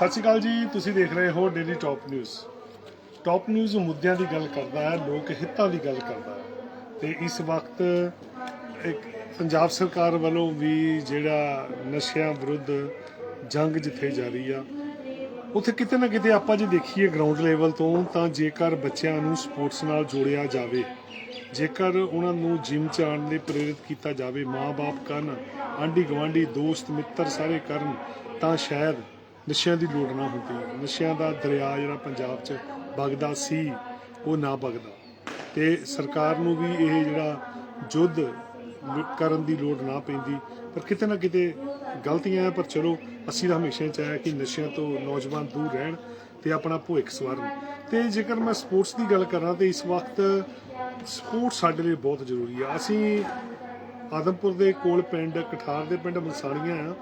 ਸਤਿ ਸ਼੍ਰੀ ਅਕਾਲ ਜੀ, ਤੁਸੀਂ ਦੇਖ ਰਹੇ ਹੋ daily top news top news ਮੁੱਦਿਆਂ ਦੀ ਗੱਲ ਕਰਦਾ ਹੈ, ਲੋਕ ਹਿੱਤਾਂ ਦੀ ਗੱਲ ਕਰਦਾ ਹੈ। ਤੇ ਇਸ ਵਕਤ ਇੱਕ ਪੰਜਾਬ ਸਰਕਾਰ ਵੱਲੋਂ ਵੀ ਜਿਹੜਾ ਨਸ਼ਿਆਂ ਵਿਰੁੱਧ ਜੰਗ ਜਿੱਥੇ ਜਾਰੀ ਆ, ਉੱਥੇ ਕਿਤੇ ਨਾ ਕਿਤੇ ਆਪਾਂ ਜੇ ਦੇਖੀਏ ਗਰਾਊਂਡ ਲੈਵਲ ਤੋਂ, ਤਾਂ ਜੇਕਰ ਬੱਚਿਆਂ ਨੂੰ ਸਪੋਰਟਸ ਨਾਲ ਜੋੜਿਆ ਜਾਵੇ, ਜੇਕਰ ਉਹਨਾਂ ਨੂੰ ਜਿਮ ਚ ਆਉਣ ਲਈ ਪ੍ਰੇਰਿਤ ਕੀਤਾ ਜਾਵੇ ਮਾਪੇ ਕਰਨ ਆਂਢੀ ਗਵਾਂਢੀ ਦੋਸਤ, ਮਿੱਤਰ ਸਾਰੇ ਕਰਨ, ਤਾਂ ਸ਼ਾਇਦ ਨਸ਼ਿਆਂ ਦੀ ਲੋੜ ਨਾ ਹੁੰਦੀ। ਨਸ਼ਿਆਂ ਦਾ ਦਰਿਆ ਜਿਹੜਾ ਪੰਜਾਬ 'ਚ ਵਗਦਾ ਸੀ, ਉਹ ਨਾ ਵਗਦਾ। ਤੇ ਸਰਕਾਰ ਨੂੰ ਵੀ ਇਹ ਜਿਹੜਾ ਜੁੱਧ ਕਰਨ ਦੀ ਲੋੜ ਨਾ ਪੈਂਦੀ। ਪਰ ਕਿਤੇ ਨਾ ਕਿਤੇ ਗਲਤੀਆਂ ਹੈ ਪਰ ਚਲੋ, ਅਸੀਂ ਤਾਂ ਹਮੇਸ਼ਾ ਚਾਹਿਆ ਕਿ ਨਸ਼ਿਆਂ ਤੋਂ ਨੌਜਵਾਨ ਦੂਰ ਰਹਿਣ ਤੇ ਆਪਣਾ ਭਵਿੱਖ ਸਵਾਰਨ। ਤੇ ਜੇਕਰ ਮੈਂ ਸਪੋਰਟਸ ਦੀ ਗੱਲ ਕਰਾਂ, ਤੇ ਇਸ ਵਕਤ ਸਪੋਰਟਸ ਸਾਡੇ ਲਈ ਬਹੁਤ ਜ਼ਰੂਰੀ ਆ। ਅਸੀਂ ਆਦਮਪੁਰ ਦੇ ਕੋਲ ਪਿੰਡ, ਕਠਾਰ ਦੇ ਪਿੰਡ ਮਲਸਾਣੀਆਂ ਆ।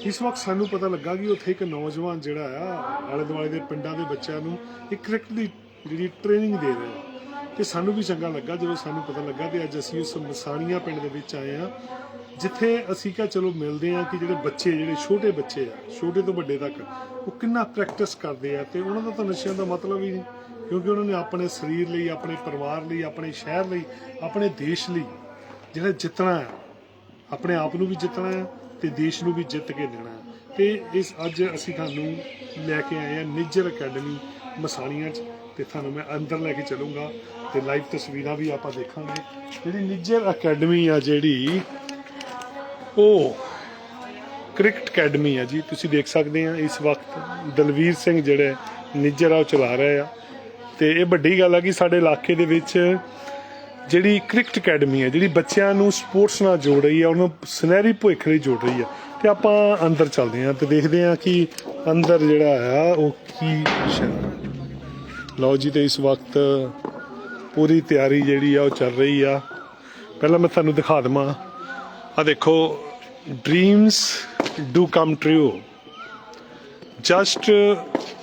ਇਸ ਵਕਤ ਸਾਨੂੰ ਪਤਾ ਲੱਗਾ ਕਿ ਉੱਥੇ ਇੱਕ ਨੌਜਵਾਨ ਜਿਹੜਾ ਆ ਆਲੇ ਦੁਆਲੇ ਦੇ ਪਿੰਡਾਂ ਦੇ ਬੱਚਿਆਂ ਨੂੰ ਇੱਕ ਕ੍ਰਿਕਟ ਦੀ ਜਿਹੜੀ ਟ੍ਰੇਨਿੰਗ ਦੇ ਰਿਹਾ। ਤੇ ਸਾਨੂੰ ਵੀ ਚੰਗਾ ਲੱਗਾ ਜਦੋਂ ਸਾਨੂੰ ਪਤਾ ਲੱਗਾ ਤੇ ਅੱਜ ਅਸੀਂ ਉਸ ਮਸਾਣੀਆਂ ਪਿੰਡ ਦੇ ਵਿੱਚ ਆਏ ਆ ਜਿੱਥੇ ਅਸੀਂ ਕਿਹਾ ਚਲੋ ਮਿਲਦੇ ਆ ਕਿ ਜਿਹੜੇ ਬੱਚੇ, ਜਿਹੜੇ ਛੋਟੇ ਬੱਚੇ ਆ, ਛੋਟੇ ਤੋਂ ਵੱਡੇ ਤੱਕ, ਉਹ ਕਿੰਨਾ ਪ੍ਰੈਕਟਿਸ ਕਰਦੇ ਆ ਤੇ ਉਹਨਾਂ ਦਾ ਤਾਂ ਨਸ਼ਿਆਂ ਦਾ ਮਤਲਬ ਹੀ ਨਹੀਂ, ਕਿਉਂਕਿ ਉਹਨਾਂ ਨੇ ਆਪਣੇ ਸਰੀਰ ਲਈ, ਆਪਣੇ ਪਰਿਵਾਰ ਲਈ, ਆਪਣੇ ਸ਼ਹਿਰ ਲਈ, ਆਪਣੇ ਦੇਸ਼ ਲਈ ਜਿਹੜਾ ਜਿੱਤਣਾ ਹੈ ਆਪਣੇ ਆਪ ਨੂੰ ਵੀ ਜਿੱਤਣਾ ਹੈ ਤੇ ਦੇਸ਼ ਨੂੰ ਵੀ ਜਿੱਤ ਕੇ ਦੇਣਾ ਹੈ। ਤੇ ਇਸ ਅੱਜ ਅਸੀਂ ਤੁਹਾਨੂੰ ਲੈ ਕੇ ਆਏ ਹਾਂ ਨਿੱਜਰ ਅਕੈਡਮੀ ਮਸਾਣੀਆਂ 'ਚ ਤੇ ਤੁਹਾਨੂੰ ਮੈਂ ਅੰਦਰ ਲੈ ਕੇ ਚੱਲੂੰਗਾ ਤੇ ਲਾਈਵ ਤਸਵੀਰਾਂ ਵੀ ਆਪਾਂ ਦੇਖਾਂਗੇ। ਜਿਹੜੀ ਨਿੱਜਰ ਅਕੈਡਮੀ ਆ ਜਿਹੜੀ, ਉਹ ਕ੍ਰਿਕਟ ਅਕੈਡਮੀ ਆ ਜੀ, ਤੁਸੀਂ ਦੇਖ ਸਕਦੇ ਆ ਇਸ ਵਕਤ ਦਲਵੀਰ ਸਿੰਘ ਜਿਹੜੇ ਨਿੱਜਰ ਆ, ਉਹ ਚਲਾ ਰਹੇ ਆ। ਤੇ ਇਹ ਵੱਡੀ ਗੱਲ ਆ ਕਿ ਸਾਡੇ ਇਲਾਕੇ ਦੇ ਵਿੱਚ ਜਿਹੜੀ ਕ੍ਰਿਕਟ ਅਕੈਡਮੀ ਹੈ, ਜਿਹੜੀ ਬੱਚਿਆਂ ਨੂੰ ਸਪੋਰਟਸ ਨਾਲ ਜੋੜ ਰਹੀ ਹੈ, ਉਹਨੂੰ ਸੁਨਹਿਰੀ ਭਵਿੱਖ ਲਈ ਜੋੜ ਰਹੀ ਹੈ। ਤੇ ਆਪਾਂ ਅੰਦਰ ਚੱਲਦੇ ਹਾਂ ਤੇ ਦੇਖਦੇ ਹਾਂ ਕਿ ਅੰਦਰ ਜਿਹੜਾ ਆ, ਉਹ ਕੀ ਲਓ ਜੀ ਤੇ ਇਸ ਵਕਤ ਪੂਰੀ ਤਿਆਰੀ ਜਿਹੜੀ ਆ, ਉਹ ਚੱਲ ਰਹੀ ਆ। ਪਹਿਲਾਂ ਮੈਂ ਤੁਹਾਨੂੰ ਦਿਖਾ ਦਵਾਂ। ਆ ਦੇਖੋ dreams do come true just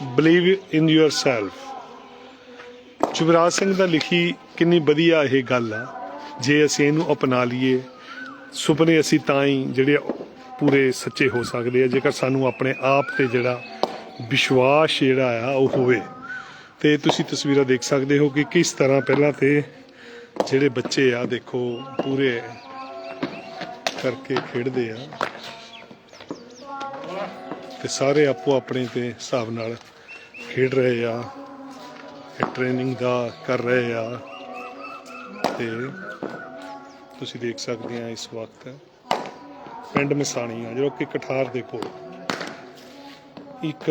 believe in yourself Yuvraj Singh ਦਾ ਲਿਖੀ ਕਿੰਨੀ ਵਧੀਆ ਇਹ ਗੱਲ ਆ। ਜੇ ਅਸੀਂ ਇਹਨੂੰ ਅਪਣਾ ਲਈਏ, ਸੁਪਨੇ ਅਸੀਂ ਤਾਂ ਹੀ ਜਿਹੜੇ ਪੂਰੇ ਸੱਚੇ ਹੋ ਸਕਦੇ ਆ, ਜੇਕਰ ਸਾਨੂੰ ਆਪਣੇ ਆਪ ਤੇ ਜਿਹੜਾ ਵਿਸ਼ਵਾਸ ਜਿਹੜਾ ਆ, ਉਹ ਹੋਵੇ। ਤੇ ਤੁਸੀਂ ਤਸਵੀਰਾਂ ਦੇਖ ਸਕਦੇ ਹੋ ਕਿ ਕਿਸ ਤਰ੍ਹਾਂ ਪਹਿਲਾਂ ਤੇ ਜਿਹੜੇ ਬੱਚੇ ਆ, ਦੇਖੋ, ਪੂਰੇ ਕਰਕੇ ਖੇਡਦੇ ਆ। ਤੇ ਸਾਰੇ ਆਪੋ ਆਪਣੇ ਤੇ ਹਿਸਾਬ ਨਾਲ ਖੇਡ ਰਹੇ ਆ ਟ੍ਰੇਨਿੰਗ ਦਾ ਕਰ ਰਹੇ ਆ। ਤੇ ਤੁਸੀਂ ਦੇਖ ਸਕਦੇ ਆ ਇਸ ਵਕਤ ਪਿੰਡ ਮਸਾਣੀ ਆ ਜੋ ਕਿ ਕਠਾਰ ਦੇ ਕੋਲ। ਇੱਕ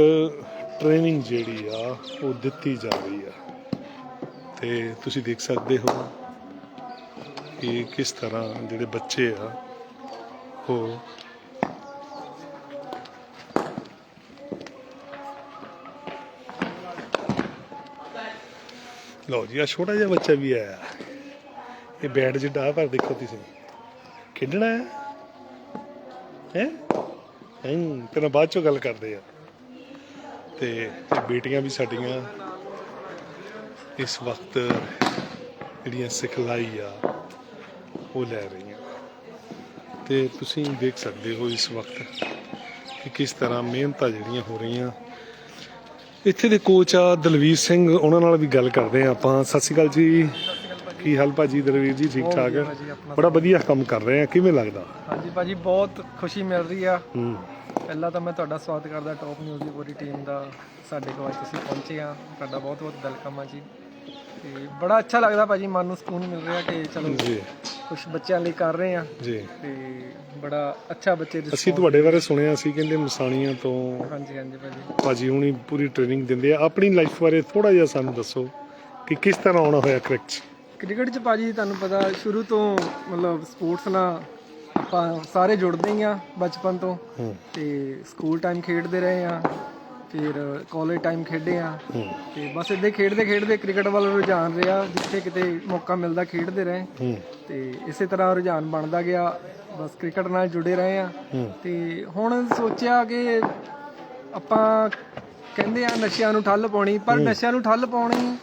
ਟ੍ਰੇਨਿੰਗ ਜਿਹੜੀ ਆ, ਉਹ ਦਿੱਤੀ ਜਾ ਰਹੀ ਆ। ਤੇ ਤੁਸੀਂ ਦੇਖ ਸਕਦੇ ਹੋ ਕਿ ਕਿਸ ਤਰ੍ਹਾਂ ਜਿਹੜੇ ਬੱਚੇ ਆ, ਉਹ ਲਓ ਜੀ ਆ ਛੋਟਾ ਜਿਹਾ ਬੱਚਾ ਵੀ ਆਇਆ। ਇਹ ਬੈਟ ਜਿੱਡਾ ਪਰ ਦੇਖੋ ਤੁਸੀਂ। ਖੇਡਣਾ ਹੈ? ਹੈ? ਹੰ, ਤੇਰਾ ਬਾਅਦ ਚੋਂ ਗੱਲ ਕਰਦੇ ਆ। ਤੇ ਬੇਟੀਆਂ ਵੀ ਸਾਡੀਆਂ ਇਸ ਵਕਤ ਜਿਹੜੀਆਂ ਸਿਖਲਾਈ ਆ, ਉਹ ਲੈ ਰਹੀਆਂ। ਤੇ ਤੁਸੀਂ ਦੇਖ ਸਕਦੇ ਹੋ ਇਸ ਵਕਤ ਕਿ ਕਿਸ ਤਰ੍ਹਾਂ ਮਿਹਨਤਾਂ ਜਿਹੜੀਆਂ ਹੋ ਰਹੀਆਂ। ਇੱਥੇ ਦੇ ਕੋਚ ਆ ਦਲਵੀਰ ਸਿੰਘ, ਉਹਨਾਂ ਨਾਲ ਵੀ ਗੱਲ ਕਰਦੇ ਆ ਆਪਾਂ। ਸਤਿ ਸ਼੍ਰੀ ਅਕਾਲ ਜੀ। ਕੀ ਹਾਲ ਭਾਜੀ? ਦਲਵੀਰ ਜੀ ਠੀਕ ਠਾਕ ਆਪਣਾ ਬੜਾ ਵਧੀਆ ਕੰਮ ਕਰ ਰਹੇ ਆ ਕਿਵੇਂ ਲੱਗਦਾ? ਹਾਂਜੀ ਭਾਜੀ ਬਹੁਤ ਖੁਸ਼ੀ ਮਿਲ ਰਹੀ ਆ। ਹੂੰ। ਪਹਿਲਾਂ ਤਾਂ ਮੈਂ ਤੁਹਾਡਾ ਸਵਾਗਤ ਕਰਦਾ ਟੌਪ ਨਿਊਜ਼ ਦੀ ਪੂਰੀ ਟੀਮ ਦਾ। ਸਾਡੇ ਕੋਲ ਅੱਜ ਤੁਸੀਂ ਪਹੁੰਚੇ ਆ। ਤੁਹਾਡਾ ਬਹੁਤ ਬਹੁਤ ਵੈਲਕਮ ਆ ਜੀ। ਤੇ ਬੜਾ ਅੱਛਾ ਲੱਗਦਾ ਭਾਜੀ ਮਨ ਨੂੰ ਸਕੂਨ ਮਿਲ ਰਿਹਾ ਕਿ ਚਲੋ ਜੀ। ਕੁਝ ਬੱਚਿਆਂ ਲਈ ਕਰ ਰਹੇ ਆ। ਜੀ। ਤੇ ਬੜਾ ਅੱਛਾ ਬੱਚੇ ਅਸੀਂ response- ਤੁਹਾਡੇ ਬਾਰੇ ਸੁਣਿਆ ਸੀ ਕਹਿੰਦੇ ਮਸਾਣੀਆਂ ਤੋਂ ਹਾਂਜੀ ਹਾਂਜੀ ਭਾਜੀ। ਭਾਜੀ ਹੁਣੀ ਪੂਰੀ ਟ੍ਰੇਨਿੰਗ ਦਿੰਦੇ ਆ। ਆਪਣੀ ਲਾਈਫ ਬਾਰੇ ਥੋੜਾ ਜਿਹਾ ਸਾਨੂੰ ਦੱਸੋ ਕਿ ਕਿਸ ਤਰ੍ਹਾਂ ਆਉਣਾ ਹੋਇਆ ਕ੍ਰਿਕਟ 'ਚ? ਕ੍ਰਿਕਟ 'ਚ ਭਾਜੀ ਤੁਹਾਨੂੰ ਪਤਾ ਸ਼ੁਰੂ ਤੋਂ ਮਤਲਬ ਸਪੋਰਟਸ ਨਾਲ ਆਪਾਂ ਸਾਰੇ ਜੁੜਦੇ ਹੀ ਆ ਬਚਪਨ ਤੋਂ। ਤੇ ਸਕੂਲ ਟਾਈਮ ਖੇਡਦੇ ਰਹੇ ਆ ਫਿਰ ਕਾਲਜ ਟਾਈਮ ਖੇਡੇ ਆ। ਤੇ ਬਸ ਇਦਾਂ ਖੇਡਦੇ ਖੇਡਦੇ ਕ੍ਰਿਕਟ ਵੱਲ ਰੁਝਾਨ ਰਿਹਾ ਜਿੱਥੇ ਕਿਤੇ ਮੌਕਾ ਮਿਲਦਾ ਖੇਡਦੇ ਰਹੇ। ਤੇ ਇਸੇ ਤਰ੍ਹਾਂ ਰੁਝਾਨ ਬਣਦਾ ਗਿਆ ਬਸ ਕ੍ਰਿਕਟ ਨਾਲ ਜੁੜੇ ਰਹੇ ਆ। ਤੇ ਹੁਣ ਸੋਚਿਆ ਕਿ ਆਪਾਂ ਕਹਿੰਦੇ ਆ ਨਸ਼ਿਆਂ ਨੂੰ ਠੱਲ ਪਾਉਣੀ ਪਰ ਨਸ਼ਿਆਂ ਨੂੰ ਠੱਲ ਪਾਉਣੀ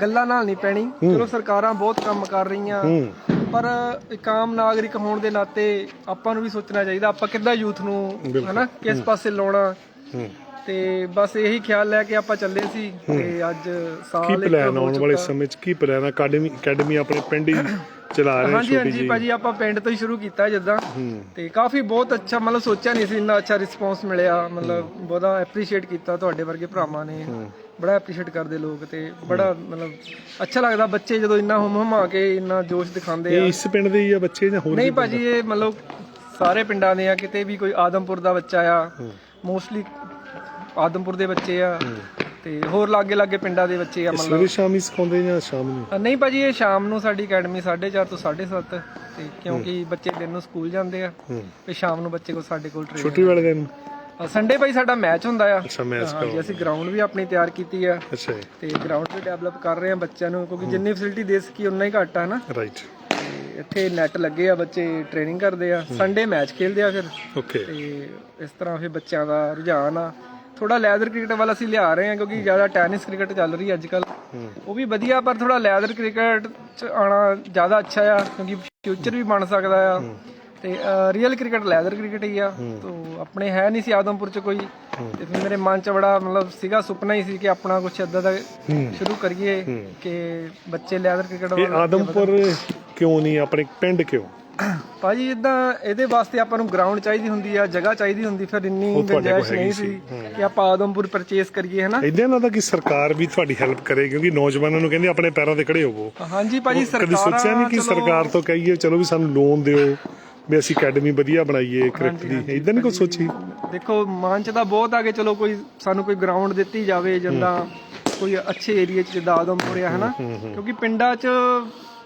ਗੱਲਾਂ ਨਾਲ ਨਹੀਂ ਪੈਣੀ। ਚਲੋ ਸਰਕਾਰਾਂ ਬਹੁਤ ਕੰਮ ਕਰ ਰਹੀਆਂ। ਹੂੰ। ਪਰ ਇੱਕ ਆਮ ਨਾਗਰਿਕ ਹੋਣ ਦੇ ਨਾਤੇ ਆਪਾਂ ਨੂੰ ਵੀ ਸੋਚਣਾ ਚਾਹੀਦਾ ਆਪਾਂ ਕਿੱਦਾਂ ਯੂਥ ਨੂੰ ਹਨਾ ਕਿਸ ਪਾਸੇ ਲਾਉਣਾ। ਹੂੰ। ਤੇ ਬਸ ਇਹੀ ਖਿਆਲ ਲੈ ਕੇ ਆਪਾਂ ਚੱਲੇ ਸੀ ਤੇ ਅੱਜ ਸਾਲ ਇੱਕ ਪਲਾਨ ਹੋ ਆਉਣ ਵਾਲੇ। ਸਮੇਂ 'ਚ? ਕੀ ਪਲਾਨ ਅਕੈਡਮੀ ਅਕੈਡਮੀ ਆਪਣੇ ਪਿੰਡ ਹੀ ਚਲਾ ਰਹੇ ਹਾਂਜੀ ਹਾਂਜੀ ਭਾਜੀ ਆਪਾਂ ਪਿੰਡ ਤੋਂ ਹੀ ਸ਼ੁਰੂ ਕੀਤਾ ਜਿੱਦਾਂ। ਹੂੰ। ਤੇ ਕਾਫੀ ਬਹੁਤ ਅੱਛਾ ਮਤਲਬ ਸੋਚਿਆ ਨਹੀਂ ਸੀ ਇੰਨਾ ਅੱਛਾ ਰਿਸਪੌਂਸ ਮਿਲਿਆ। ਮਤਲਬ ਬਹੁਤਾ ਐਪਰੀਸ਼ੀਏਟ ਕੀਤਾ ਤੁਹਾਡੇ ਵਰਗੇ ਭਰਾਵਾਂ ਨੇ। ਬੜਾ ਐਪਰੀਸ਼ੀਏਟ ਕਰਦੇ ਲੋਕ ਤੇ ਬੜਾ ਮਤਲਬ ਅੱਛਾ ਲੱਗਦਾ ਬੱਚੇ ਜਦੋਂ ਇੰਨਾ ਹੁਮ ਹੁਮਾ ਕੇ ਇੰਨਾ ਜੋਸ਼ ਦਿਖਾਉਂਦੇ ਇਹ ਆ ਇਸ ਪਿੰਡ ਦੇ ਹੀ ਆ ਬੱਚੇ ਜਾਂ ਹੋਰ ਨਹੀਂ ਭਾਜੀ ਇਹ ਮਤਲਬ ਸਾਰੇ ਪਿੰਡਾਂ ਦੇ ਆ ਕਿਤੇ ਵੀ ਕੋਈ ਆਦਮਪੁਰ ਦਾ ਬੱਚਾ ਆ ਮੋਸਟਲੀ ਆਦਮਪੁਰ ਦੇ ਬੱਚੇ ਆ ਤੇ ਹੋਰ ਲਾਗੇ ਲਾਗੇ ਪਿੰਡਾਂ ਦੇ ਬੱਚੇ ਆ ਮਤਲਬ ਸਵੇਰੇ ਸ਼ਾਮ ਹੀ ਸਿਖਾਉਂਦੇ ਜਾਂ ਸ਼ਾਮ ਨੂੰ? ਅ, ਨਹੀਂ ਭਾਜੀ ਇਹ ਸ਼ਾਮ ਨੂੰ ਸਾਡੀ ਅਕੈਡਮੀ 4:30 ਤੋਂ 7:30 ਤੇ ਕਿਉਂਕਿ ਬੱਚੇ ਦਿਨ ਨੂੰ ਸਕੂਲ ਜਾਂਦੇ ਆ ਹੂੰ। ਤੇ ਸ਼ਾਮ ਨੂੰ ਬੱਚੇ ਕੋਲ ਸਾਡੇ ਕੋਲ ਟ੍ਰੇਨਿੰਗ ਛੁੱਟੀ ਵਾਲੇ ਦਿਨ? ਸੰਡੇ ਭਾਈ ਸਾਡਾ ਮੈਚ ਹੁੰਦਾ ਆ। ਅੱਛਾ ਮੈਚ ਹਾਂਜੀ ਅਸੀਂ ਗਰਾਊਂਡ ਵੀ ਆਪਣੀ ਤਿਆਰ ਕੀਤੀ ਆ। ਅੱਛਾ ਤੇ ਗਰਾਊਂਡ ਵੀ ਡਿਵੈਲਪ ਕਰ ਰਹੇ ਆ ਬੱਚਿਆਂ ਨੂੰ ਕਿਉਂਕਿ ਜਿੰਨੀ ਫੈਸਿਲਿਟੀ ਦੇ ਸਕੀ ਉਨਾ ਹੀ ਘੱਟ ਆ ਨਾ। ਰਾਈਟ ਇੱਥੇ ਨੈਟ ਲੱਗੇ ਆ ਬੱਚੇ ਟ੍ਰੇਨਿੰਗ ਕਰਦੇ ਆ। ਸੰਡੇ ਮੈਚ ਖੇਲਦੇ ਆ ਫਿਰ। ਓਕੇ ਤੇ ਇਸ ਤਰ੍ਹਾਂ ਫਿਰ ਬੱਚਿਆਂ ਦਾ ਰੁਝਾਨ ਆ। ਥੋੜਾ ਲੈਦਰ ਕ੍ਰਿਕਟ ਵੱਲ ਅਸੀਂ ਲਿਆ ਰਹੇ ਹਾਂ ਕਿਉਂਕਿ ਜ਼ਿਆਦਾ ਟੈਨਿਸ ਕ੍ਰਿਕਟ ਚੱਲ ਰਹੀ ਅੱਜ ਕੱਲ ਉਹ ਵੀ ਵਧੀਆ ਪਰ ਥੋੜਾ ਲੈਦਰ ਕ੍ਰਿਕਟ ਚ ਆਣਾ ਜ਼ਿਆਦਾ ਅੱਛਾ ਆ ਕਿਉਂਕਿ ਫਿਊਚਰ ਵੀ ਬਣ ਸਕਦਾ ਆ। ਤੇ ਰੀਅਲ ਕ੍ਰਿਕਟ ਲੈਦਰ ਕ੍ਰਿਕਟ ਹੀ ਆ। ਤੋ ਆਪਣੇ ਹੈ ਨਹੀਂ ਸੀ ਆਦਮਪੁਰ ਚ ਕੋਈ। ਤੇ ਫਿਰ ਮੇਰੇ ਮਨ ਚ ਬੜਾ ਮਤਲਬ ਸੀਗਾ ਸੁਪਨਾ ਹੀ ਸੀ ਕਿ ਆਪਣਾ ਕੁਝ ਏਦਾਂ ਦਾ ਸ਼ੁਰੂ ਕਰੀਏ ਕਿ ਬੱਚੇ ਲੈਦਰ ਕ੍ਰਿਕਟ ਇਹ ਆਦਮਪੁਰ ਕਿਉਂ ਨਹੀਂ ਆਪਣੇ ਪਿੰਡ ਕਿਉਂ? ਭਾਜੀ ਇਦਾਂ ਇਹਦੇ ਵਾਸਤੇ ਆਪਾਂ ਨੂੰ ਗਰਾਊਂਡ ਚਾਹੀਦੀ ਹੁੰਦੀ ਆ ਜਗ੍ਹਾ ਚਾਹੀਦੀ ਹੁੰਦੀ ਫਿਰ ਇੰਨੀ ਗੁੰਜਾਇਸ਼ ਨਹੀਂ ਸੀ ਕਿ ਆਪਾਂ ਆਦਮਪੁਰ ਪਰਚੇਸ ਕਰੀਏ ਹਨਾ? ਇਦਾਂ ਨਾ ਤਾਂ ਕਿ ਸਰਕਾਰ ਵੀ ਤੁਹਾਡੀ ਹੈਲਪ ਕਰੇ ਕਿਉਂਕਿ ਨੌਜਵਾਨਾਂ ਨੂੰ ਕਹਿੰਦੇ ਆਪਣੇ ਪੈਰਾਂ ਤੇ ਖੜੇ ਹੋਵੋ। ਹਾਂਜੀ ਭਾਜੀ ਕਦੀ ਸੋਚਿਆ ਨਹੀਂ ਸਰਕਾਰ ਕਿ ਸਰਕਾਰ ਤੋਂ ਕਹੀਏ ਚਲੋ ਵੀ ਸਾਨੂੰ ਲੋਨ ਦਿਓ। ਵੀ ਅਸੀਂ ਅਕੈਡਮੀ ਵਧੀਆ ਬਣਾਈਏ ਕ੍ਰਿਕਟ ਦੀ ਇਦਾਂ ਨਹੀਂ ਕੋਈ ਸੋਚੀ? ਦੇਖੋ ਮਨ ਚ ਤਾਂ ਬਹੁਤ ਆ ਕਿ ਚਲੋ ਕੋਈ ਸਾਨੂੰ ਕੋਈ ਗਰਾਊਂਡ ਦਿੱਤੀ ਜਾਵੇ ਜਿੱਦਾਂ ਕੋਈ ਅੱਛੇ ਏਰੀਆ ਚ ਜਿੱਦਾਂ ਆਦਮਪੁਰ ਆ ਹਨਾ? ਕਿਉਂਕਿ ਪਿੰਡਾਂ ਚ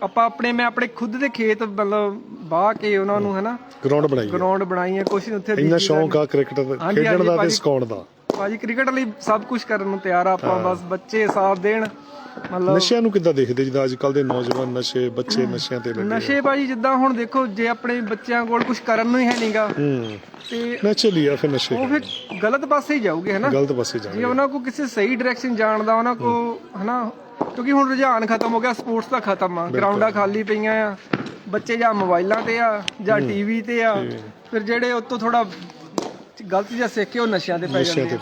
ਆਪਾਂ ਆਪਣੇ ਮੈਂ ਆਪਣੇ ਖੁਦ ਦੇ ਖੇਤ ਮਤਲਬ ਬਾਹ ਕੇ ਉਹਨਾਂ ਨੂੰ ਹਨਾ? ਗਰਾਊਂਡ ਬਣਾਈਏ। ਗਰਾਊਂਡ ਬਣਾਈਆਂ ਕੁਛ ਉੱਥੇ ਇੰਨਾ ਸ਼ੌਂਕ ਆ ਕ੍ਰਿਕਟ ਖੇਡਣ ਦਾ ਤੇ। ਸਿਖਾਉਣ ਦਾ। ਭਾਜੀ ਕ੍ਰਿਕਟ ਲਈ ਸਭ ਕੁਝ ਕਰਨ ਨੂੰ ਤਿਆਰ ਆ ਆਪਾਂ ਬਸ ਬੱਚੇ ਸਾਥ ਦੇਣ। ਮਤਲਬ ਨਸ਼ਿਆਂ ਨੂੰ ਕਿੱਦਾਂ ਦੇਖਦੇ? ਜਿੱਦਾਂ ਅੱਜ ਕੱਲ ਦੇ ਨੌਜਵਾਨ ਨਸ਼ੇ ਬੱਚੇ ਨਸ਼ਿਆਂ ਤੇ ਲੱਗੇ ਨਸ਼ੇ ਭਾਜੀ ਜਿੱਦਾਂ ਹੁਣ ਦੇਖੋ ਜੇ ਆਪਣੇ ਬੱਚਿਆਂ ਕੋਲ ਕੁਝ ਕਰਨ ਨੂੰ ਹੀ ਹੈ ਨਹੀਂਗਾ ਹੂੰ। ਤੇ ਨੈਚੁਰਲੀ ਆ ਫਿਰ ਨਸ਼ੇ ਉਹ ਫਿਰ ਗਲਤ ਪਾਸੇ ਹੀ ਜਾਊਗੇ ਹਨਾ ਗਲਤ ਪਾਸੇ ਜੇ ਜਾਣਗੇ ਉਹਨਾਂ ਕੋ ਕਿਸੇ ਸਹੀ ਡਾਇਰੈਕਸ਼ਨ ਜਾਣ ਦਾ ਉਹਨਾਂ ਕੋ ਹਨਾ? ਕਿਉਂਕਿ ਹੁਣ ਰੁਝਾਨ ਖਤਮ ਹੋ ਗਿਆ ਸਪੋਰਟਸ ਦਾ ਖਤਮ ਆ। ਗਰਾਊਂਡਾਂ ਖਾਲੀ ਪਈਆਂ ਆ ਬੱਚੇ ਜਾਂ ਮੋਬਾਈਲਾਂ ਤੇ ਆ ਜਾਂ ਟੀਵੀ ਤੇ ਆ ਫਿਰ ਜਿਹੜੇ ਉਤੋਂ ਥੋੜਾ ਗਲਤ ਜਿਹਾ ਸਿੱਖ ਕੇ ਉਹ ਨਸ਼ਿਆਂ ਤੇ ਪੈ ਜਾਂਦੇ।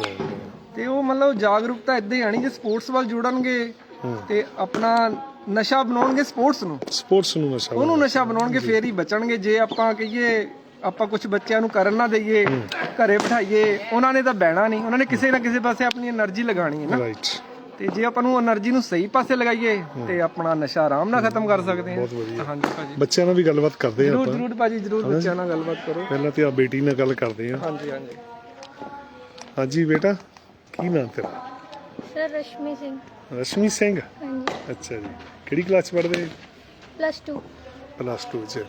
ਤੇ ਉਹ ਮਤਲਬ ਜਾਗਰੂਕਤਾ ਇਦਾਂ ਹੀ ਆਣੀ ਜੇ ਸਪੋਰਟਸ ਵੱਲ ਜੁੜਨਗੇ ਤੇ ਆਪਣਾ ਨਸ਼ਾ ਬਣਾਉਣਗੇ ਸਪੋਰਟਸ ਨੂੰ? ਸਪੋਰਟਸ ਨੂੰ ਨਸ਼ਾ ਉਹਨੂੰ ਨਸ਼ਾ ਬਣਾਉਣਗੇ ਫੇਰ ਹੀ ਬਚਣਗੇ। ਜੇ ਆਪਾਂ ਕਹੀਏ ਆਪਾਂ ਕੁਝ ਬੱਚਿਆਂ ਨੂੰ ਕਰਨ ਨਾ ਦਈਏ ਘਰੇ ਬਿਠਾਈਏ ਉਹਨਾਂ ਨੇ ਤਾਂ ਬਹਿਣਾ ਨਹੀਂ। ਉਹਨਾਂ ਨੇ ਕਿਸੇ ਨਾ ਕਿਸੇ ਪਾਸੇ ਆਪਣੀ એનર્ਜੀ ਲਗਾਣੀ ਹੈ ਨਾ। ਰਾਈਟ ਤੇ ਜੇ ਆਪਾਂ ਨੂੰ એનર્ਜੀ ਨੂੰ ਸਹੀ ਪਾਸੇ ਲਗਾਈਏ ਤੇ ਆਪਣਾ ਨਸ਼ਾ ਆਰਾਮ ਨਾਲ ਖਤਮ ਕਰ ਸਕਦੇ ਹਾਂ। ਹਾਂਜੀ ਭਾਜੀ। ਬੱਚਿਆਂ ਨਾਲ ਵੀ ਗੱਲਬਾਤ ਕਰਦੇ ਆਪਾਂ ਜਰੂਰ ਜਰੂਰ ਭਾਜੀ ਜਰੂਰ ਬੱਚਿਆਂ ਨਾਲ ਗੱਲਬਾਤ ਕਰੋ। ਪਹਿਲਾਂ ਤੇ ਆ ਬੇਟੀ ਨਾਲ ਗੱਲ ਕਰਦੇ ਆ ਹਾਂਜੀ ਹਾਂਜੀ। ਹਾਂਜੀ ਬੇਟਾ ਕੀ ਨਾਮ ਤੇਰਾ? ਸਰ ਰਸ਼ਮੀ ਸਿੰਘ। ਰਸ਼ਮੀ ਸਿੰਘ ਹਾਂਜੀ ਅੱਛਾ ਜੀ ਕਿਹੜੀ ਕਲਾਸ ਚ ਪੜ੍ਹਦੇ ਪਲੱਸ 2 ਪਲੱਸ 2 ਚ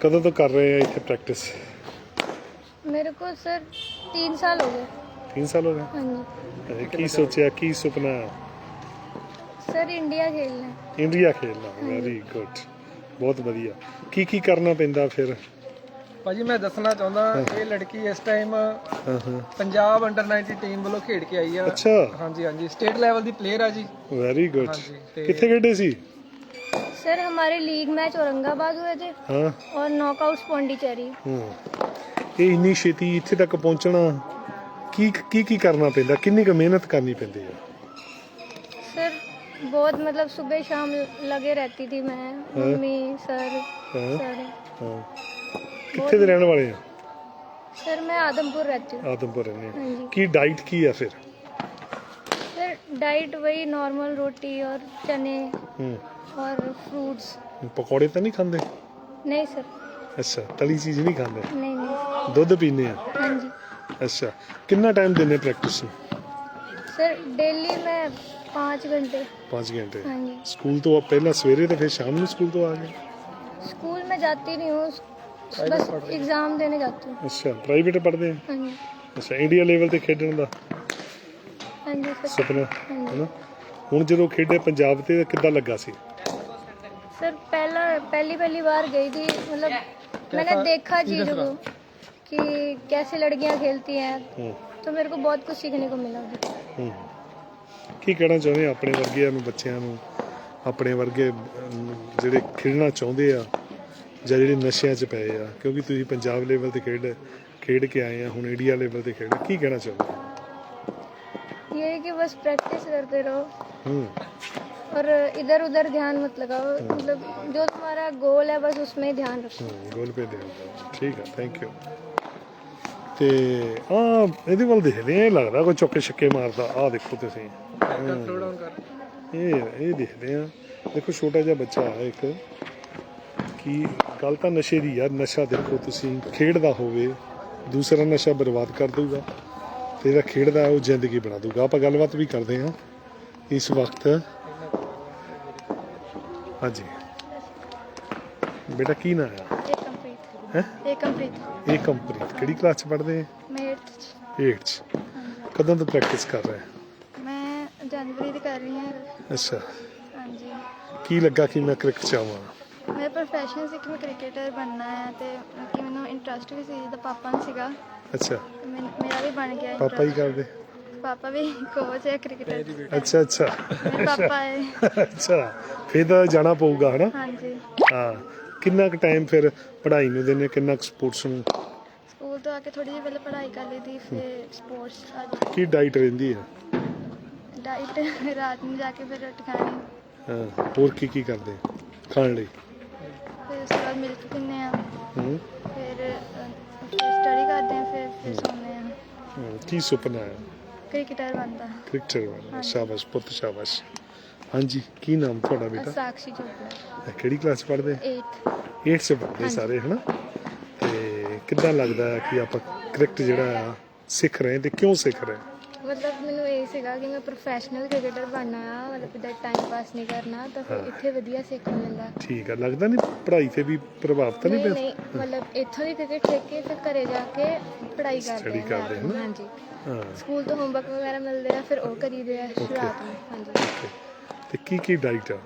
ਕਦੋਂ ਤੋਂ ਕਰ ਰਹੇ ਆ ਇੱਥੇ ਪ੍ਰੈਕਟਿਸ मेरे को सर तीन साल हो गए 3 ਸਾਲ ਹੋ ਗਏ हाँ जी ਅਜੇ ਕੀ ਸੋਚਿਆ ਕੀ ਸੁਪਨਾ सर इंडिया खेलना है ਇੰਡੀਆ ਖੇਡਣਾ ਵੈਰੀ ਗੁੱਡ ਬਹੁਤ ਵਧੀਆ ਕੀ ਕੀ ਕਰਨਾ ਪੈਂਦਾ ਫਿਰ ਭਾਜੀ ਮੈਂ ਦੱਸਣਾ ਚਾਹੁੰਦਾ ਇਹ ਲੜਕੀ ਇਸ ਟਾਈਮ ਹਾਂ ਹਾਂ ਪੰਜਾਬ ਅੰਡਰ 90 ਟੀਮ ਵੱਲੋਂ ਖੇਡ ਕੇ ਆਈ ਆ ਅੱਛਾ ਹਾਂਜੀ ਹਾਂਜੀ ਸਟੇਟ ਲੈਵਲ ਦੀ ਪਲੇਅਰ ਆ ਜੀ ਵੈਰੀ ਗੁੱਡ ਹਾਂਜੀ ਤੇ ਕਿੱਥੇ ਖੇਡੇ ਸੀ सर हमारे लीग मैच औरंगाबाद हुए थे ਹਾਂ और नॉकआउट्स पौंडीचेरी ਹੂੰ ਇਹ ਇੰਨੀ ਛੇਤੀ ਇੱਥੇ ਤੱਕ ਪਹੁੰਚਣਾ ਕੀ ਕੀ ਕੀ ਕਰਨਾ ਪੈਂਦਾ ਕਿੰਨੀ ਕੁ ਮਿਹਨਤ ਕਰਨੀ ਪੈਂਦੀ ਹੈ सर बहुत मतलब सुबह शाम लगे रहती थी मैं मम्मी सर ਹਾਂ सर ਹਾਂ ਕਿੱਥੇ ਦੇ ਰਹਿਣ ਵਾਲੇ ਆ सर मैं आदमपुर रहती हूँ ਆਦਮਪੁਰ ਰਹਿੰਦੇ ਆ। हाँ जी ਕੀ ਡਾਈਟ ਕੀ ਆ ਫਿਰ सर डाइट वही नॉर्मल रोटी और चने ਹੂੰ और फ्रूट्स ਪਕੌੜੇ ਤਾਂ ਨਹੀਂ ਖਾਂਦੇ नहीं सर ਅੱਛਾ ਤਲੀ ਚੀਜ਼ ਨਹੀਂ ਖਾਂਦੇ नहीं नहीं ਦੁੱਧ ਪੀਂਦੇ ਆ हाँ जी ਅੱਛਾ ਕਿੰਨਾ ਟਾਈਮ ਦਿੰਦੇ ਪ੍ਰੈਕਟਿਸ ਨੂੰ सर डेली में पाँच घंटे 5 ਘੰਟੇ हाँ जी ਸਕੂਲ ਤੋਂ ਪਹਿਲਾਂ ਸਵੇਰੇ ਤੇ ਫਿਰ ਸ਼ਾਮ ਨੂੰ ਸਕੂਲ ਤੋਂ ਆ ਗਏ स्कूल में जाती नहीं हूँ बस एग्जाम देने जाती हूँ ਅੱਛਾ ਪ੍ਰਾਈਵੇਟ ਪੜ੍ਹਦੇ ਆ हाँ जी ਅੱਛਾ ਇੰਡੀਆ ਲੈਵਲ ਤੇ ਖੇਡਣ ਦਾ हाँ जी सर ਸੁਪਨਾ हाँ जी ਹੈਨਾ ਹੁਣ ਜਦੋਂ ਖੇਡੇ ਪੰਜਾਬ ਤੇ ਕਿੱਦਾਂ ਲੱਗਾ ਸੀ सर पहला पहली पहली बार गई थी मतलब मैंने देखा चीज़ों को कि कैसे लड़कियां खेलती हैं ਹੂੰ तो मेरे को बहुत कुछ सीखने को मिला उधर। ਹੂੰ ਕੀ ਕਹਿਣਾ ਚਾਹੁੰਦੇ ਆ ਆਪਣੇ ਵਰਗਿਆਂ ਨੂੰ ਬੱਚਿਆਂ ਨੂੰ ਆਪਣੇ ਵਰਗੇ ਅਮ, ਜਿਹੜੇ ਖੇਡਣਾ ਚਾਹੁੰਦੇ ਆ ਜਾਂ ਜਿਹੜੇ ਨਸ਼ਿਆਂ 'ਚ ਪਏ ਆ ਕਿਉਂਕਿ ਤੁਸੀਂ ਪੰਜਾਬ ਲੈਵਲ ਤੇ ਖੇਡ ਖੇਡ ਕੇ ਆਏ ਆ ਹੁਣ ਇੰਡੀਆ ਲੈਵਲ ਤੇ ਖੇਡ ਕੀ ਕਹਿਣਾ ਚਾਹੁੰਦੇ कि बस प्रैक्टिस करते रहो हम्म और इधर उधर ध्यान मत लगाओ मतलब जो तुम्हारा गोल है बस उसमें ही ध्यान रखो ਹਮ, ਗੋਲ ਪੇ ਦੇ ਦਿਓ। ਠੀਕ ਹੈ ਥੈਂਕ ਯੂ ਤੇ ਆ ਇਹਦੇ ਵੱਲ ਦੇਖਦੇ ਆ ਇਹ ਲੱਗਦਾ ਕੋਈ ਚੁੱਕੇ ਛੱਕੇ ਮਾਰਦਾ ਆ ਦੇਖੋ ਤੁਸੀਂ ਥਰੋ ਡਾਊਨ ਕਰ ਇਹ ਇਹ ਦੇਖਦੇ ਆ ਦੇਖੋ ਛੋਟਾ ਜਿਹਾ ਬੱਚਾ ਹੈ ਇੱਕ ਕਿ ਗੱਲ ਤਾਂ ਨਸ਼ੇ ਦੀ ਯਾਰ ਨਸ਼ਾ ਦੇਖੋ ਤੁਸੀਂ ਖੇਡਦਾ ਹੋਵੇ ਦੂਸਰਾ ਨਸ਼ਾ ਬਰਬਾਦ ਕਰ ਦੂਗਾ ਤੇ ਜਿਹੜਾ ਖੇਡਦਾ ਉਹ ਜ਼ਿੰਦਗੀ ਬਣਾ ਦੂਗਾ ਆਪਾਂ ਗੱਲਬਾਤ ਵੀ ਕਰਦੇ ਹਾਂ ਇਸ ਵਕਤ। ਹਾਂਜੀ। ਬੇਟਾ ਕੀ ਨਾਮ ਹੈ ਹੈ? ਏਕਮਪ੍ਰੀਤ। ਏਕਮਪ੍ਰੀਤ। ਕਿਹੜੀ ਪੜ੍ਹਦੇ ਕਦੋਂ ਤੋਂ ਪ੍ਰੈਕਟਿਸ ਕਰ ਰਹੇ? ਜਨਵਰੀ ਦੀ ਕਰ ਰਹੀ ਹਾਂ। ਅੱਛਾ। ਹਾਂਜੀ। ਕੀ ਲੱਗਾ ਕਿ ਮੈਂ ਕ੍ਰਿਕਟ ਚ ਮੇਰਾ ਪ੍ਰੋਫੈਸ਼ਨ ਸੀ ਕਿ ਮੈਂ ਕ੍ਰਿਕਟਰ ਬਣਨਾ ਹੈ ਤੇ ਕਿ ਮੈਨੂੰ ਇੰਟਰਸਟ ਵੀ ਸੀ ਜਿਹਦਾ ਪਾਪਾ ਨੂੰ ਸੀਗਾ। ਅੱਛਾ। ਮੈਨ- ਮੇਰਾ ਵੀ ਬਣ ਗਿਆ ਪਾਪਾ ਹੀ interest। ਕਰਦੇ। ਪਾਪਾ ਵੀ ਕੋਚ ਹੈ ਕ੍ਰਿਕਟਰ ਅੱਛਾ ਅੱਛਾ। ਮੇਰੇ ਪਾਪਾ ਹੈ। ਅੱਛਾ ਫਿਰ ਤਾਂ ਜਾਣਾ ਪਊਗਾ ਹਨਾ? ਹਾਂਜੀ। ਹਾਂ। ਕਿੰਨਾ ਕੁ ਟਾਈਮ ਫਿਰ ਪੜ੍ਹਾਈ ਨੂੰ ਦਿੰਦੇ ਕਿੰਨਾ ਕੁ ਸਪੋਰਟਸ ਨੂੰ? ਸਕੂਲ ਤੋਂ ਆ ਕੇ ਥੋੜੀ ਜਿਹੀ ਪਹਿਲੇ ਪੜ੍ਹਾਈ ਕਰ ਲਈ ਦੀ ਫਿਰ ਸਪੋਰਟਸ ਆ ਜਾਂਦੀ ਕੀ ਡਾਈਟ ਰਹਿੰਦੀ ਹੈ? ਡਾਈਟ ਰਾਤ ਨੂੰ ਜਾ ਕੇ ਫਿਰ ਰੋਟੀ ਖਾਣੀ। ਹਾਂ। ਹੋਰ ਕੀ ਕੀ ਕਰਦੇ? ਖਾਣ ਲਈ? ਫਿਰ ਉਸ ਤੋਂ ਬਾਅਦ ਮਿਲਕ ਪੀਂਦੇ ਆ? ਹੂੰ। ਫਿਰ ਸਟੱਡੀ ਕਰਦੇ ਆ ਫਿਰ ਫਿਰ ਸੌਂਦੇ ਆ। ਹੂੰ, ਕੀ ਸੁਪਨਾ ਹੈ? ਕ੍ਰਿਕਟਰ ਬਣਦਾ। ਕ੍ਰਿਕਟਰ ਬਣਨਾ ਸ਼ਾਬਾਸ਼ ਪੁੱਤ ਸ਼ਾਬਾਸ਼। ਹਾਂਜੀ ਕੀ ਨਾਮ ਤੁਹਾਡਾ ਬੇਟਾ? ਸਾਕਸ਼ੀ ਚੋਪੜਾ ਕਿਹੜੀ ਕਲਾਸ ਪੜ੍ਹਦੇ? 8 8 ਚ ਪੜ੍ਹਦੇ ਸਾਰੇ ਹਨਾ? ਤੇ ਕਿੱਦਾਂ ਲੱਗਦਾ ਹੈ ਕਿ ਆਪਾਂ ਕ੍ਰਿਕਟ ਜਿਹੜਾ ਆ ਸਿੱਖ ਰਹੇ ਤੇ ਕਿਉਂ ਸਿੱਖ ਰਹੇ ਮਤਲਬ ਮੈਨੂੰ ਇਹ ਸੀਗਾ ਕਿ ਮੈਂ ਪ੍ਰੋਫੈਸ਼ਨਲ ਕ੍ਰਿਕਟਰ ਬਣਨਾ ਆ ਮਤਲਬ ਇਦਾਂ ਟਾਈਮ ਪਾਸ ਨਹੀਂ ਕਰਨਾ ਤਾਂ ਫਿਰ ਇੱਥੇ ਵਧੀਆ ਸਿੱਖ ਮਿਲਦਾ ਠੀਕ ਆ ਲੱਗਦਾ ਨਹੀਂ ਪੜ੍ਹਾਈ ਤੇ ਵੀ ਪ੍ਰਭਾਵ ਤਾਂ ਨਹੀਂ ਨਹੀਂ ਪਿਆ? ਨਹੀਂ ਮਤਲਬ ਇੱਥੋਂ ਦੀ ਕ੍ਰਿਕਟ ਸਿੱਖ ਕੇ ਫਿਰ ਘਰੇ ਜਾ ਕੇ ਪੜ੍ਹਾਈ ਕਰਦੇ ਆ ਕਰਦੇ ਹੋ ਨਾ? ਹਾਂਜੀ। ਹਾਂ। ਸਕੂਲ ਤੋਂ ਹੋਮਵਰਕ ਵਗੈਰਾ ਮਿਲਦੇ ਆ ਫਿਰ ਉਹ ਕਰੀਦੇ ਆ ਸ਼ੁਰੂਆਤ ਨੂੰ। ਹਾਂਜੀ। Okay। ਤੇ ਕੀ ਕੀ ਡਾਈਟ ਆ?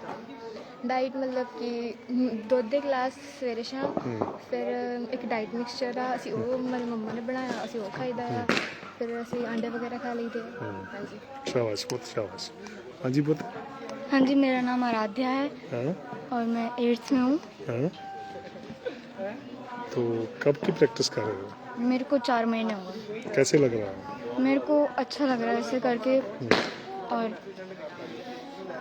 ਡਾਈਟ ਮਤਲਬ ਕਿ ਹਮ, ਦੁੱਧ ਦੇ ਗਲਾਸ ਸਵੇਰੇ ਸ਼ਾਮ ਹੂੰ। ਫਿਰ ਇੱਕ ਡਾਈਟ ਮਿਕਸਚਰ ਆ ਅਸੀਂ ਉਹ ਮੇਰੀ ਮੰਮਾ ਨੇ ਬਣਾਇਆ ਅਸੀਂ ਉਹ ਖਾਈਦਾ ਆ। ਫਿਰ ਅਸੀਂ ਅੰਡੇ ਵਗੈਰਾ ਖਾ ਲਈਦੇ ਆ ਹਾਂਜੀ ਸ਼ਾਬਾਸ਼ ਪੁੱਤ ਸ਼ਾਬਾਸ਼ ਹਾਂਜੀ ਪੁੱਤ हाँ जी मेरा नाम आराध्या है हाँ और मैं एट्थ में हूँ हाँ तो कब की प्रैक्टिस कर रहे हो मेरे को चार महीने हुए कैसे लग रहा है मेरे को अच्छा लग रहा है ऐसे करके और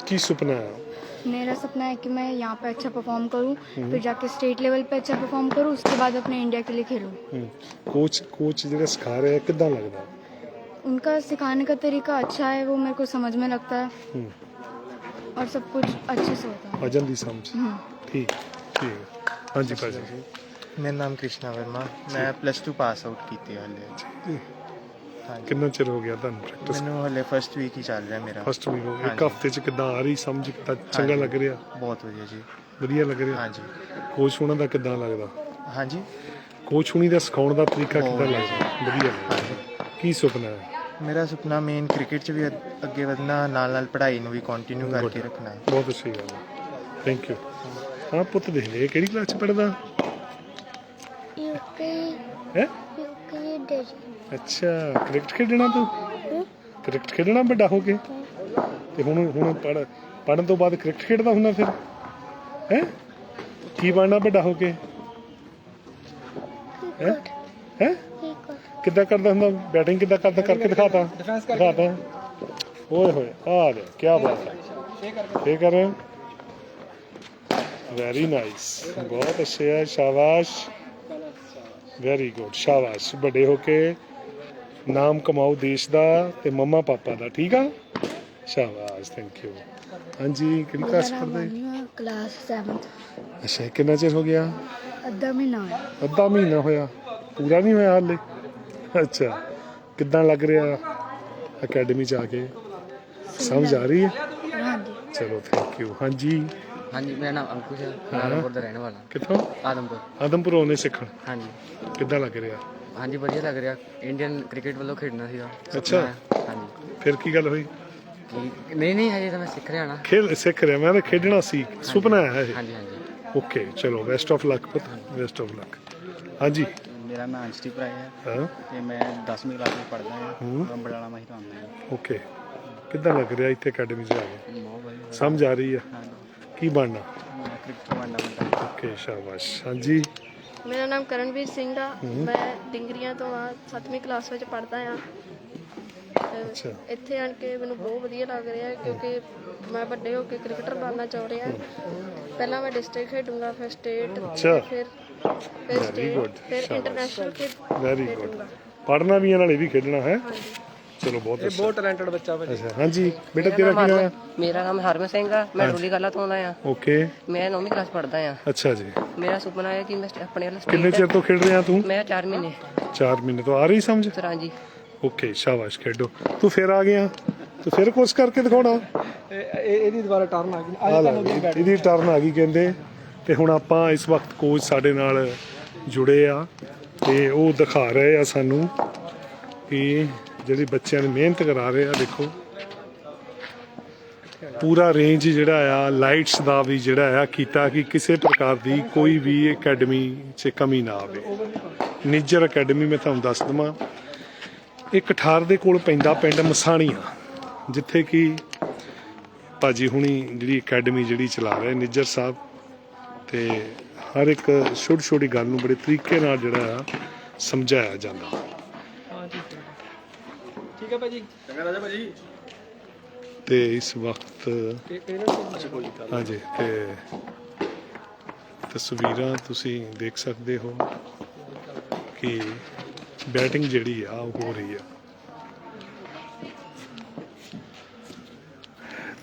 की सपना है मेरा सपना है कि मैं यहाँ पे अच्छा परफॉर्म करूँ फिर जाके स्टेट लेवल पे अच्छा परफॉर्म करूँ उसके बाद अपने इंडिया के लिए खेलूँ। कोच कोच जो सिखा रहे हैं कितना लग लगता उनका सिखाने का तरीका अच्छा है वो मेरे को समझ में लगता है। हम्म। और सब कुछ अच्छे से होता है। जल्दी समझ। हम्म। ठीक ठीक। हाँ, अच्छा हाँ जी मेरा नाम कृष्णा वर्मा मैं प्लस टू पास आउट की थी हाले ਹਾਂਜੀ। ਕਿੰਨਾ ਚਿਰ ਹੋ ਗਿਆ ਤੁਹਾਨੂੰ ਪ੍ਰੈਕਟਿਸ ਮੈਨੂੰ ਹਲੇ ਫਸਟ ਵੀਕ ਹੀ ਚੱਲ ਰਿਹਾ ਮੇਰਾ। ਫਸਟ ਵੀਕ ਹੋ ਗਿਆ। ਇੱਕ ਹਾਂਜੀ। ਹਫ਼ਤੇ ਚ ਕਿਦਾਂ ਆ ਰਹੀ ਸਮਝ? ਕਿੱਦਾਂ ਚੰਗਾ ਹਾਂਜੀ। ਲੱਗ ਰਿਹਾ? ਬਹੁਤ ਵਧੀਆ ਜੀ। ਵਧੀਆ ਲੱਗ ਰਿਹਾ? ਹਾਂਜੀ। ਕੋਚ ਹੋਣਾ ਦਾ ਕਿਦਾਂ ਲੱਗਦਾ? ਹਾਂਜੀ। ਕੋਚ ਹੁਣੀ ਦਾ ਸਿਖਾਉਣ ਦਾ ਤਰੀਕਾ ਕਿਦਾਂ ਬਹੁਤ ਲੱਗਦਾ? ਵਧੀਆ। ਲੱਗਦਾ ਕੀ ਸੁਪਨਾ ਹੈ? ਮੇਰਾ ਸੁਪਨਾ ਮੇਨ ਕ੍ਰਿਕਟ 'ਚ ਵੀ ਅ- ਅੱਗੇ ਵਧਣਾ ਨਾਲ ਨਾਲ ਪੜ੍ਹਾਈ ਨੂੰ ਵੀ ਕੰਟੀਨਿਊ ਕਰਕੇ ਰੱਖਣਾ। ਹੈ ਬਹੁਤ ਅੱਛੀ ਗੱਲ ਹੈ। ਥੈਂਕ ਯੂ ਹਾਂ ਪੁੱਤ ਦੇਖ ਲੈ ਇਹ ਕਿਹੜੀ ਕਲਾਸ ਚ ਪੜਦਾ ਯੂਕੇ ਹੈ? ਅੱਛਾ ਕ੍ਰਿਕਟ ਖੇਡਣਾ ਤੂੰ? ਕ੍ਰਿਕਟ ਖੇਡਣਾ ਵੱਡਾ ਹੋ ਕੇ? ਤੇ ਹੁਣ ਹੁਣ ਪੜ ਪੜਨ ਤੋਂ ਬਾਅਦ ਕ੍ਰਿਕਟ ਖੇਡਦਾ ਹੁੰਦਾ ਫਿਰ? ਹੈ? ਕੀ ਬਣਨਾ ਵੱਡਾ ਹੋ ਕੇ? ਹੈ? ਹੈ? ਕਿੱਦਾਂ ਕਰਦਾ ਹੁੰਦਾ? ਬੈਟਿੰਗ ਕਿੱਦਾਂ ਕਰਦਾ? ਕਰਕੇ ਦਿਖਾਤਾ। ਦਿਖਾਤਾ। ਓਏ ਹੋਏ ਆ ਦੇ ਕੀ ਬਾਤ ਹੈ। ਇਹ ਕਰ। ਵੈਰੀ ਨਾਈਸ ਬਹੁਤ ਅੱਛਾ ਸ਼ਾਬਾਸ਼। ਵੈਰੀ ਗੁੱਡ ਸ਼ਾਬਾਸ਼। ਵੱਡੇ ਹੋ ਕੇ। ਨਾਮ ਕਮਾਓ ਦੇਸ਼ ਦਾ ਤੇ ਮੰਮਾ ਪਾਪਾ ਦਾ ਠੀਕ ਆ? ਸ਼ਾਬਾਸ਼ ਥੈਂਕ ਯੂ ਹਾਂਜੀ ਕਿਹੜੀ ਕਲਾਸ ਪੜ੍ਹਦੇ? ਕਲਾਸ 7th ਅੱਛਾ ਕਿੰਨਾ ਚਿਰ ਹੋ ਗਿਆ? ਅੱਧਾ ਮਹੀਨਾ ਹੋਇਆ। ਅੱਧਾ ਮਹੀਨਾ ਹੋਇਆ। ਪੂਰਾ ਨਹੀਂ ਹੋਇਆ ਹਾਲੇ? ਅੱਛਾ ਕਿੱਦਾਂ ਲੱਗ ਰਿਹਾ ਅਕੈਡਮੀ ਚ ਕੇ? ਸਮਝ ਆ ਰਹੀ ਹੈ? ਹਾਂਜੀ। ਚਲੋ ਥੈਂਕ ਯੂ ਹਾਂਜੀ। ਹਾਂਜੀ ਮੇਰਾ ਨਾਮ ਅੰਕੁਸ਼ ਹੈ। ਆਦਮਪੁਰ ਦਾ ਰਹਿਣ ਵਾਲਾ। ਕਿੱਥੋਂ? ਆਦਮਪੁਰ। ਆਦਮਪੁਰੋਂ ਨੇ ਸਿੱਖਣ। ਹਾਂਜੀ। ਕਿੱਦਾਂ ਲੱਗ ਰਿਹਾ? ਹਾਂਜੀ ਵਧੀਆ ਲੱਗ ਰਿਹਾ। ਇੰਡੀਅਨ ਕ੍ਰਿਕਟ ਵੱਲੋਂ ਖੇਡਣਾ ਸੀਗਾ। ਅੱਛਾ। ਮੈਂ- ਹਾਂਜੀ। ਫਿਰ ਕੀ ਗੱਲ ਹੋਈ? ਕੀ ਨਹੀਂ ਨਹੀਂ ਹਜੇ ਤਾਂ ਮੈਂ ਸਿੱਖ ਰਿਹਾ ਨਾ। ਖੇਲ ਸਿੱਖ ਰਿਹਾ। ਮੈਂ ਤਾਂ ਖੇਡਣਾ ਸੀ। ਸੁਪਨਾ ਹੈ ਇਹ। ਹਾਂਜੀ ਹਾਂਜੀ। ਓਕੇ ਚਲੋ ਬੈਸਟ ਆਫ ਲੱਕ ਪੁੱਤ। ਬੈਸਟ ਆਫ ਲੱਕ ਹਾਂਜੀ। ਮੇਰਾ ਨਾਮ ਅੰਸ਼ਦੀਪ ਰਾਏ ਹੈ। ਹਾਂ। ਤੇ ਮੈਂ 10ਵੀਂ ਕਲਾਸ ਵਿੱਚ ਪੜ੍ਹਦਾ ਹਾਂ। ਬੰਬੜਾਲਾ ਮਾਹੀ ਤੋਂ ਆਉਂਦਾ ਹਾਂ। ਓਕੇ ਕਿੱਦਾਂ ਲੱਗ ਰਿਹਾ ਇੱਥੇ ਅਕੈਡਮੀ 'ਚ ਆ ਕੇ? ਬਹੁਤ ਵਧੀਆ ਸਮਝ ਆ ਰਹੀ ਹੈ। ਕੀ ਬਣਨਾ? ਕ੍ਰਿਕਟ ਬਣਨਾ ਬੰਦਾ ਓਕੇ ਸ਼ਾਬਾਸ਼। ਹਾਂਜੀ। ਮੇਰਾ ਨਾਮ ਕਰਨਵੀਰ ਸਿੰਘ ਆ। ਮੈਂ ਡਿੰਗਰੀਆਂ ਤੋਂ ਆ 7ਵੀਂ ਕਲਾਸ ਵਿੱਚ ਪੜ੍ਹਦਾ ਆ। ਅੱਛਾ। ਇੱਥੇ ਆਣ ਕੇ ਮੈਨੂੰ ਬਹੁਤ ਵਧੀਆ ਲੱਗ ਰਿਹਾ ਕਿਉਂਕਿ ਮੈਂ ਵੱਡੇ ਹੋ ਕੇ ਕ੍ਰਿਕਟਰ ਬਣਨਾ ਚਾਹ ਰਿਹਾ ਪਹਿਲਾਂ ਮੈਂ ਡਿਸਟ੍ਰਿਕਟ ਖੇਡੂੰਗਾ ਫਿਰ ਸਟੇਟ ਅੱਛਾ। ਫਿਰ ਫਿਰ ਸਟੇਟ ਫਿਰ। ਇੰਟਰਨੈਸ਼ਨਲ ਖੇਡ ਵੈਰੀ ਗੁੱਡ ਪੜਨਾ ਵੀ ਇਹਨਾਂ ਨੇ ਵੀ ਖੇਡਣਾ ਹੈ। ਚਲੋ ਬਹੁਤ ਇਹ ਬਹੁਤ ਟੈਲੈਂਟਡ ਬੱਚਾ ਭਾਜੀ। ਅੱਛਾ। ਹਾਂਜੀ ਬੇਟਾ ਤੇਰਾ ਕੀ ਨਾਮ ਹੈ ਮੇਰਾ ਨਾਮ ਹਰਮਨ ਸਿੰਘ ਆ। ਮੈਂ ਡੋਲੀ ਕਲਾ ਤੋਂ ਆਇਆ ਓਕੇ। ਮੈਂ 9ਵੀਂ ਕਲਾਸ ਪੜ੍ਹਦਾ ਆ। ਅੱਛਾ ਜੀ। ਮੇਰਾ ਸੁਪਨਾ ਹੈ ਕਿ ਮੈਂ ਆਪਣੇ ਵਾਲਾ ਕਿੰਨੇ ਚਿਰ ਤੋਂ ਖੇਡ ਰਿਹਾ ਤੂੰ? ਮੈਂ 4 ਮਹੀਨੇ। 4 ਮਹੀਨੇ ਤੋਂ ਆ ਰਹੀ ਸਮਝ? ਸਰਾਂ ਜੀ ਓਕੇ ਸ਼ਾਬਾਸ਼ ਖੇਡੋ। ਤੂੰ ਫਿਰ ਆ ਗਿਆ। ਤੂੰ ਫਿਰ ਕੋਰਸ ਕਰਕੇ ਦਿਖਾਉਣਾ। ਇਹ ਇਹ- ਇਹਦੀ ਦੁਬਾਰਾ ਟਰਨ ਆ ਗਈ। ਆ ਤੁਹਾਨੂੰ ਇਹਦੀ ਟਰਨ ਆ ਗਈ ਕਹਿੰਦੇ। ਤੇ ਹੁਣ ਆਪਾਂ ਇਸ ਵਕਤ ਕੋਚ ਸਾਡੇ ਨਾਲ ਜੁੜੇ ਆ। ਤੇ ਉਹ ਦਿਖਾ ਰਹੇ ਆ ਸਾਨੂੰ ਕਿ ਜਿਹੜੀ ਬੱਚਿਆਂ ਨੂੰ ਮਿਹਨਤ ਕਰਾ ਰਹੇ ਆ, ਦੇਖੋ। ਪੂਰਾ ਰੇਂਜ ਜਿਹੜਾ ਆ ਲਾਈਟਸ ਦਾ ਵੀ ਜਿਹੜਾ ਆ, ਕੀਤਾ ਕਿ ਕਿਸੇ ਪ੍ਰਕਾਰ ਦੀ ਕੋਈ ਵੀ ਅਕੈਡਮੀ 'ਚ ਕਮੀ ਨਾ ਆਵੇ। ਨਿੱਜਰ ਅਕੈਡਮੀ ਮੈਂ ਤੁਹਾਨੂੰ ਦੱਸ ਦਵਾਂ ਇਹ ਕਠਾਰ ਦੇ ਕੋਲ ਪੈਂਦਾ ਪਿੰਡ ਮਸਾਣੀਆਂ, ਜਿੱਥੇ ਕਿ ਭਾਜੀ ਹੁਣੀ ਜਿਹੜੀ ਅਕੈਡਮੀ ਜਿਹੜੀ ਚਲਾ ਰਹੇ ਨਿੱਜਰ ਸਾਹਿਬ, ਤੇ ਹਰ ਇੱਕ ਛੋਟੀ ਛੋਟੀ ਗੱਲ ਨੂੰ ਬੜੇ ਤਰੀਕੇ ਨਾਲ ਜਿਹੜਾ ਆ ਸਮਝਾਇਆ ਜਾਂਦਾ। ਠੀਕ ਹੈ ਭਾਜੀ। ਤੇ ਇਸ ਵਕਤ ਇਹਨਾਂ ਹਾਂਜੀ ਤੇ ਤਸਵੀਰਾਂ ਤੁਸੀਂ ਦੇਖ ਸਕਦੇ ਹੋ ਕਿ ਬੈਟਿੰਗ ਜਿਹੜੀ ਆ ਉਹ ਹੋ ਰਹੀ ਆ।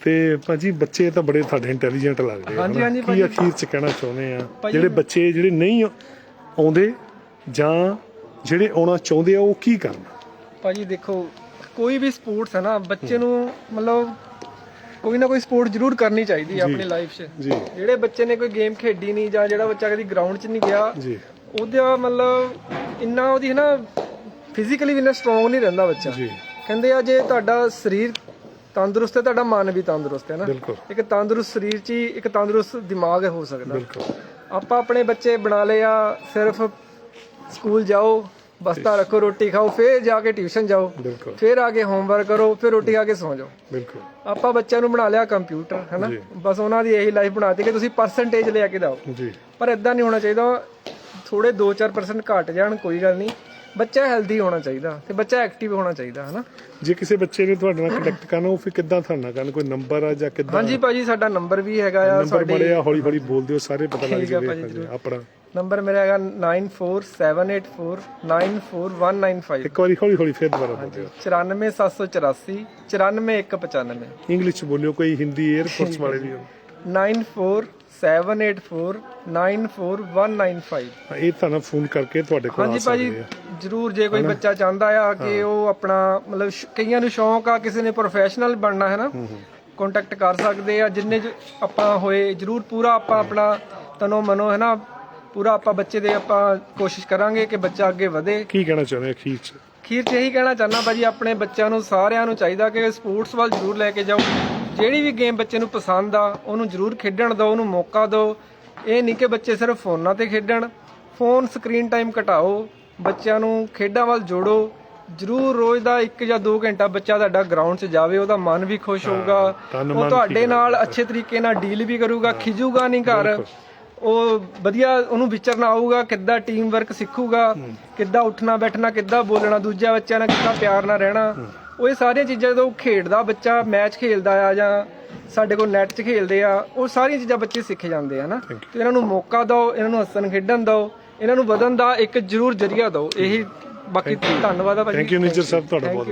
ਤੇ ਭਾਜੀ ਬੱਚੇ ਤਾਂ ਬੜੇ ਤੁਹਾਡੇ ਇੰਟੈਲੀਜੈਂਟ ਲੱਗਦੇ ਆ ਹਾਂਜੀ, ਹਨਾ? ਹਾਂਜੀ ਕੀ ਭਾਜੀ। ਅਖੀਰ ਚ ਕਹਿਣਾ ਚਾਹੁੰਦੇ ਆ? ਭਾਜੀ, ਜਿਹੜੇ ਬੱਚੇ ਜਿਹੜੇ ਨਹੀਂ ਆਉਂਦੇ ਜਾਂ ਜਿਹੜੇ ਆਉਣਾ ਚਾਹੁੰਦੇ ਆ ਉਹ ਕੀ ਕਰਨ? ਭਾਜੀ ਦੇਖੋ ਕੋਈ ਵੀ ਸਪੋਰਟਸ ਹੈ ਨਾ ਬੱਚੇ ਨੂੰ ਮਤਲਬ ਕੋਈ ਨਾ ਕੋਈ ਸਪੋਰਟ ਜ਼ਰੂਰ ਕਰਨੀ ਚਾਹੀਦੀ ਹੈ ਆਪਣੀ ਲਾਈਫ 'ਚ। ਜਿਹੜੇ ਬੱਚੇ ਨੇ ਕੋਈ ਗੇਮ ਖੇਡੀ ਨਹੀਂ ਜਾਂ ਜਿਹੜਾ ਬੱਚਾ ਕਦੀ ਗਰਾਊਂਡ 'ਚ ਨਹੀਂ ਗਿਆ ਉਹਦਾ ਮਤਲਬ ਇੰਨਾ ਉਹਦੀ ਹੈ ਨਾ ਫਿਜ਼ੀਕਲੀ ਵੀ ਇੰਨਾ ਸਟਰੋਂਗ ਨਹੀਂ ਰਹਿੰਦਾ ਬੱਚਾ। ਕਹਿੰਦੇ ਆ ਜੇ ਤੁਹਾਡਾ ਸਰੀਰ ਤੰਦਰੁਸਤ ਹੈ ਤੁਹਾਡਾ ਮਨ ਵੀ ਤੰਦਰੁਸਤ ਹੈ ਨਾ। ਇੱਕ ਤੰਦਰੁਸਤ ਸਰੀਰ 'ਚ ਹੀ ਇੱਕ ਤੰਦਰੁਸਤ ਦਿਮਾਗ ਹੋ ਸਕਦਾ। ਆਪਾਂ ਆਪਣੇ ਬੱਚੇ ਬਣਾ ਲਏ ਆ ਸਿਰਫ ਸਕੂਲ ਜਾਓ ਬਸਤਾ ਰੱਖੋ ਰੋਟੀ ਖਾਓ ਫਿਰ ਜਾ ਕੇ ਟਿਊਸ਼ਨ ਜਾਓ ਬਿਲਕੁਲ। ਫਿਰ ਆ ਕੇ ਹੋਮਵਰਕ ਕਰੋ ਫਿਰ ਰੋਟੀ ਖਾ ਕੇ ਸੌਂ ਜਾਓ। ਬਿਲਕੁਲ। ਆਪਾਂ ਬੱਚਿਆਂ ਨੂੰ ਬਣਾ ਲਿਆ ਕੰਪਿਊਟਰ ਹੈਨਾ। ਬਸ ਉਹਨਾਂ ਦੀ ਇਹੀ ਲਾਈਫ ਬਣਾਤੀ ਕਿ ਤੁਸੀਂ ਪਰਸੈਂਟੇਜ ਲੈ ਕੇ ਦਿਓ ਜੀ। ਪਰ ਇਦਾਂ ਨਹੀਂ ਹੋਣਾ ਚਾਹੀਦਾ ਥੋੜੇ 2-4% ਘਟ ਜਾਣ ਕੋਈ ਗੱਲ ਨਹੀਂ। ਬੱਚਾ ਹੈਲਦੀ ਹੋਣਾ ਚਾਹੀਦਾ ਤੇ ਬੱਚਾ ਐਕਟਿਵ ਹੋਣਾ ਚਾਹੀਦਾ ਹੈਨਾ? ਜੇ ਕਿਸੇ ਬੱਚੇ ਨੇ ਤੁਹਾਡੇ ਨਾਲ ਕੰਟੈਕਟ ਕਰਨਾ ਉਹ ਫਿਰ ਕਿੱਦਾਂ ਤੁਹਾਡੇ ਨਾਲ ਕਰਨ ਕੋਈ ਨੰਬਰ ਆ ਜਾਂ ਕਿੱਦਾਂ? ਹਾਂਜੀ ਭਾਜੀ ਸਾਡਾ ਨੰਬਰ ਵੀ ਹੈਗਾ ਆ ਨੰਬਰ ਬੜੇ ਸਾਡੇ ਆ ਹੌਲੀ ਹੌਲੀ ਬੋਲ ਦਿਓ ਸਾਰੇ ਪਤਾ ਲੱਗ ਜਾਵੇ। ਆਪਣਾ। ਨੰਬਰ ਮੇਰਾ ਹੈਗਾ 9478494195 ਇੱਕ ਵਾਰੀ ਹੌਲੀ ਹੌਲੀ ਫਿਰ ਦੁਬਾਰਾ ਬੋਲ ਦਿਓ 94784 94195 ਇੰਗਲਿਸ਼ ਚ ਬੋਲਿਓ ਕੋਈ ਹਿੰਦੀ 에ਅਰ ਫੋਰਸ ਵਾਲੇ ਵੀ। ਹੋਣ। 9478494195 ਹਾਂ, ਇਹ ਤੁਹਾਨੂੰ ਫੋਨ ਕਰਕੇ ਤੁਹਾਡੇ ਕੋਲ ਆ ਹਾਂਜੀ ਭਾਜੀ ਸਕਦੇ ਆ। ਜਰੂਰ ਜੇ ਕੋਈ ਬੱਚਾ ਚਾਹੁੰਦਾ ਆ ਕਿ ਉਹ ਆਪਣਾ ਮਤਲਬ ਸ਼- ਕਈਆਂ ਨੂੰ ਸ਼ੌਂਕ ਆ ਕਿਸੇ ਨੇ ਪ੍ਰੋਫੈਸ਼ਨਲ ਬਣਨਾ ਹੈ ਨਾ ਕੰਟੈਕਟ ਕਰ ਸਕਦੇ ਆ ਜਿੰਨੇ ਆਪਾਂ ਹੋਏ ਜਰੂਰ ਪੂਰਾ ਆਪਾਂ ਆਪਣਾ ਤਨੋ ਮਨੋ ਹੈ ਨਾ ਪੂਰਾ ਆਪਾਂ ਬੱਚੇ ਦੇ ਆਪਾਂ ਕੋਸ਼ਿਸ਼ ਕਰਾਂਗੇ ਕਿ ਬੱਚਾ ਅੱਗੇ ਵਧੇ। ਕੀ ਕਹਿਣਾ ਚਾਹੁੰਦੇ ਅਖੀਰ ਚ? ਅਖੀਰ 'ਚ ਇਹੀ ਕਹਿਣਾ ਚਾਹੁੰਦਾ ਭਾਜੀ ਆਪਣੇ ਬੱਚਿਆਂ ਨੂੰ ਸਾਰਿਆਂ ਨੂੰ ਚਾਹੀਦਾ ਕਿ ਸਪੋਰਟਸ ਵੱਲ ਜ਼ਰੂਰ ਲੈ ਕੇ ਜਾਓ। ਜਿਹੜੀ ਵੀ ਗੇਮ ਬੱਚੇ ਨੂੰ ਪਸੰਦ ਆ ਉਹਨੂੰ ਜ਼ਰੂਰ ਖੇਡਣ ਦਿਓ ਉਹਨੂੰ ਮੌਕਾ ਦਿਓ। ਇਹ ਨਹੀਂ ਕਿ ਬੱਚੇ ਸਿਰਫ ਫੋਨਾਂ ਤੇ ਖੇਡਣ। ਫੋਨ ਸਕਰੀਨ ਟਾਈਮ ਘਟਾਓ ਬੱਚਿਆਂ ਨੂੰ ਖੇਡਾਂ ਵੱਲ ਜੋੜੋ। ਜ਼ਰੂਰ ਰੋਜ਼ ਦਾ 1 ਜਾਂ 2 ਘੰਟਾ ਬੱਚਾ ਤੁਹਾਡਾ ਗਰਾਊਂਡ 'ਚ ਜਾਵੇ ਉਹਦਾ ਮਨ ਵੀ ਖੁਸ਼ ਹੋਊਗਾ। ਉਹ ਤੁਹਾਡੇ ਨਾਲ ਅੱਛੇ ਤਰੀਕੇ ਨਾਲ ਡੀਲ ਵੀ ਕਰੂਗਾ ਖਿਜੂਗਾ ਨਹੀਂ ਘਰ। ਉਹ ਵਧੀਆ ਉਹਨੂੰ ਵਿਚਰਨਾ ਆਊਗਾ ਕਿੱਦਾਂ ਟੀਮ ਵਰਕ ਸਿੱਖੂਗਾ ਕਿੱਦਾਂ ਉੱਠਣਾ ਬੈਠਣਾ ਕਿੱਦਾਂ ਬੋਲਣਾ ਦੂਜਿਆਂ ਬੱਚਿਆਂ ਨਾਲ ਕਿੱਦਾਂ ਪਿਆਰ ਨਾਲ ਰਹਿਣਾ। ਉਹ ਇਹ ਸਾਰੀਆਂ ਚੀਜ਼ਾਂ ਜਦੋਂ ਖੇਡਦਾ ਬੱਚਾ ਮੈਚ ਖੇਲਦਾ ਆ ਜਾਂ ਸਾਡੇ ਕੋਲ ਨੈਟ 'ਚ ਖੇਲਦੇ ਆ ਉਹ ਸਾਰੀਆਂ ਚੀਜ਼ਾਂ ਬੱਚੇ ਸਿੱਖ ਜਾਂਦੇ ਆ ਨਾ। ਤੇ ਇਹਨਾਂ ਨੂੰ ਮੌਕਾ ਦਿਓ ਇਹਨਾਂ ਨੂੰ ਹੱਸਣ ਖੇਡਣ ਦਿਓ ਇਹਨਾਂ ਨੂੰ ਵਧਣ ਦਾ ਇੱਕ ਜ਼ਰੂਰ ਜਰੀਆ ਦਿਓ। ਇਹੀ ਬਾਕੀ ਧੰਨਵਾਦ ਆ ਭਾਜੀ। ਥੈਂਕ ਯੂ ਨਿਜਰ ਸਾਹਿਬ ਤੁਹਾਡਾ ਬਹੁਤ।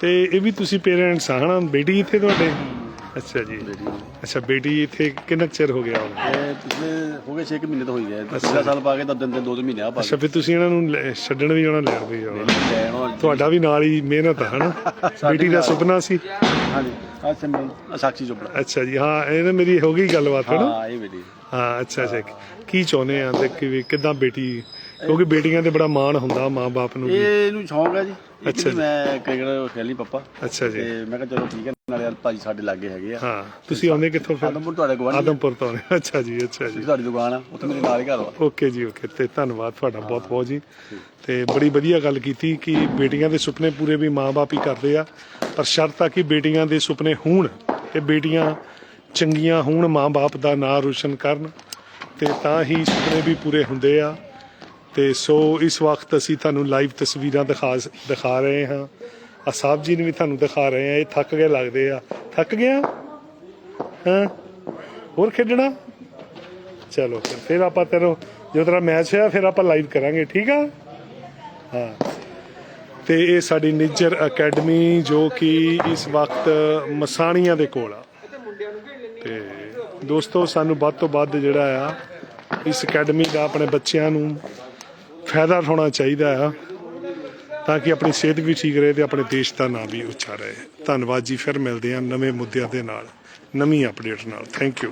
ਤੇ ਇਹ ਵੀ ਤੁਸੀਂ ਪੇਰੈਂਟਸ ਆ ਹਨਾ? ਬੇਟੀ ਇੱਥੇ ਤੁਹਾਡੇ? ਅੱਛਾ ਜੀ। ਅੱਛਾ ਬੇਟੀ ਇੱਥੇ ਕਿੰਨਾ ਕੁ ਚਿਰ ਹੋ ਗਿਆ ਹੁਣ? ਇਹ ਪਿਛਲੇ ਹੋ ਗਏ 6 ਮਹੀਨੇ ਤੋਂ ਹੋਈ ਹੈ ਪਿਛਲੇ ਸਾਲ ਪਾ ਕੇ ਤਾਂ ਦਿਨ ਦਿਨ ਦੋ ਦੋ ਮਹੀਨੇ ਆ ਪਾ ਅੱਛਾ ਫਿਰ ਤੁਸੀਂ ਇਹਨਾਂ ਨੂੰ ਲੈ- ਛੱਡਣ ਵੀ ਜਾਣਾ ਲੈਣ ਵੀ ਜਾਣਾ ਕੇ ਲੈਣ ਔਰ ਤੁਹਾਡਾ ਵੀ ਨਾਲ ਹੀ ਮਿਹਨਤ ਆ ਹਨਾ? ਬੇਟੀ ਦਾ ਸੁਪਨਾ ਸੀ? ਹਾਂਜੀ ਆ ਚੋਪੜਾ ਅੱਛਾ ਜੀ ਹਾਂ ਇਹਨਾਂ ਮੇਰੀ ਹੋ ਗਈ ਗੱਲਬਾਤ ਹਨਾ? ਹਾਂ ਇਹ ਬੇਟੀ ਹਾਂ ਅੱਛਾ ਅੱਛਾ। ਕੀ ਚਾਹੁੰਦੇ ਆ ਤੇ ਕਿ ਕਿਦਾਂ ਬੇਟੀ ਕਿਉਂਕਿ ਬੇਟੀਆਂ ਤੇ ਬੜਾ ਮਾਣ ਹੁੰਦਾ ਮਾਂ-ਬਾਪ ਨੂੰ ਵੀ। ਇਹ ਇਹਨੂੰ ਸ਼ੌਂਕ ਹੈ ਜੀ। ਅੱਛਾ ਜੀ। ਮੈਂ ਕ੍ਰਿਕਟ ਖੇਲੀ ਪਪਾ। ਅੱਛਾ ਜੀ। ਤੇ ਮੈਂ ਕਿਹਾ ਚਲੋ ਠੀਕ ਹੈ ਨਾਲੇ ਯਾਰ ਭਾਜੀ ਸਾਡੇ ਲਾਗੇ ਹੈਗੇ ਆ। ਹਾਂ ਤੁਸੀਂ ਆਉਂਦੇ ਕਿੱਥੋਂ ਫਿਰ? ਆਦਮਪੁਰ ਤੁਹਾਡੇ ਕੋਲ ਆਦਮਪੁਰ ਤੋਂ ਆਉਂਦੇ। ਅੱਛਾ ਜੀ ਅੱਛਾ ਜੀ। ਤੁਹਾਡੀ ਦੁਕਾਨ ਆ ਉੱਥੇ ਮੇਰੇ ਨਾਲ ਹੀ ਘਰ ਵਾ ਓਕੇ ਜੀ ਓਕੇ। ਤੇ ਧੰਨਵਾਦ ਤੁਹਾਡਾ ਬਹੁਤ ਬਹੁਤ ਜੀ। ਤੇ ਬੜੀ ਵਧੀਆ ਗੱਲ ਕੀਤੀ ਕਿ ਬੇਟੀਆਂ ਦੇ ਸੁਪਨੇ ਪੂਰੇ ਵੀ ਮਾਂ-ਬਾਪ ਹੀ ਕਰਦੇ ਆ। ਪਰ ਸ਼ਰਤ ਆ ਕਿ ਬੇਟੀਆਂ ਦੇ ਸੁਪਨੇ ਹੋਣ ਤੇ ਬੇਟੀਆਂ ਚੰਗੀਆਂ ਹੋਣ ਮਾਂ-ਬਾਪ ਦਾ ਨਾਂ ਰੋਸ਼ਨ ਕਰਨ। ਤੇ ਤਾਂ ਹੀ ਸੁਪਨੇ ਵੀ ਪੂਰੇ ਹੁੰਦੇ ਆ। ਤੇ ਸੋ ਇਸ ਵਕਤ ਅਸੀਂ ਤੁਹਾਨੂੰ ਲਾਈਵ ਤਸਵੀਰਾਂ ਦਿਖਾ ਦਿਖਾ ਰਹੇ ਹਾਂ। ਆ ਸਾਹਿਬ ਜੀ ਨੇ ਵੀ ਤੁਹਾਨੂੰ ਦਿਖਾ ਰਹੇ ਆ ਇਹ ਥੱਕ ਗਏ ਲੱਗਦੇ ਆ। ਥੱਕ ਗਿਆ ਹਾਂ? ਹੋਰ ਖੇਡਣਾ? ਚਲੋ ਫਿਰ ਆਪਾਂ ਤੇਰੋ ਜਦੋਂ ਤੇਰਾ ਮੈਚ ਹੋਇਆ, ਫਿਰ ਆਪਾਂ ਲਾਈਵ ਕਰਾਂਗੇ, ਠੀਕ ਆ? ਹਾਂ। ਤੇ ਇਹ ਸਾਡੀ ਨਿੱਜਰ ਅਕੈਡਮੀ ਜੋ ਕਿ ਇਸ ਵਕਤ ਮਸਾਣੀਆਂ ਦੇ ਕੋਲ ਆ। ਤੇ ਦੋਸਤੋ, ਸਾਨੂੰ ਵੱਧ ਤੋਂ ਵੱਧ ਜਿਹੜਾ ਆ, ਇਸ ਅਕੈਡਮੀ ਦਾ ਆਪਣੇ ਬੱਚਿਆਂ ਨੂੰ ਫਾਇਦਾ ਹੋਣਾ ਚਾਹੀਦਾ ਆ ਤਾਂ ਕਿ ਆਪਣੀ ਸਿਹਤ ਵੀ ਠੀਕ ਰਹੇ ਤੇ ਆਪਣੇ ਦੇਸ਼ ਦਾ ਨਾਮ ਵੀ ਉੱਚਾ ਰਹੇ ਧੰਨਵਾਦ ਜੀ, ਫਿਰ ਮਿਲਦੇ ਹਾਂ ਨਵੇਂ ਮੁੱਦਿਆਂ ਦੇ ਨਾਲ, ਨਵੀਂ ਅਪਡੇਟ ਨਾਲ। Thank you